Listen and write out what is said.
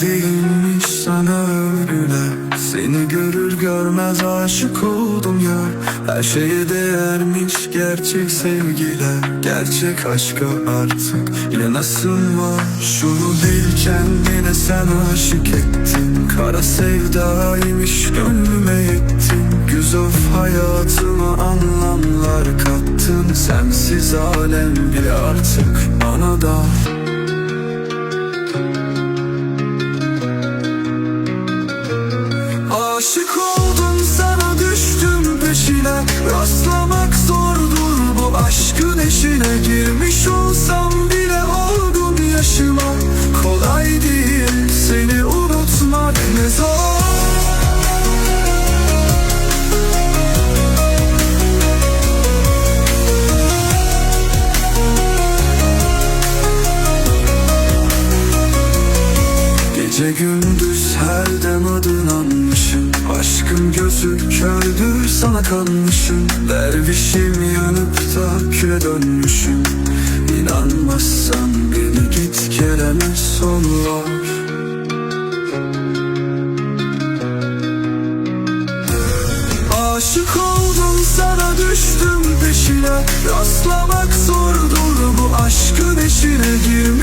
değilmiş sana övgüler Seni görür görmez aşık oldum ya. Her şeye değermiş gerçek sevgiler. Gerçek aşka artık inanasın var. Şunu bil kendine sen aşık ettin. Kara sevdaymış gönlüme yettin. Güzel hayatıma anlamlar kattın. Sensiz alem bile artık bana da Rastlamak zordur bu aşkın eşine Girmiş olsam bile olgun yaşıma. Kolay değil seni unutmak ne zor. Gece gündüz her dem adın anmışım Aşkın gözü kördür sana kanmışım. Dervişim yanıp da küle dönmüşüm. İnanmazsan beni git gelene son var Aşık oldum sana düştüm peşine. Rastlamak zordur bu aşkın eşine. Girmiş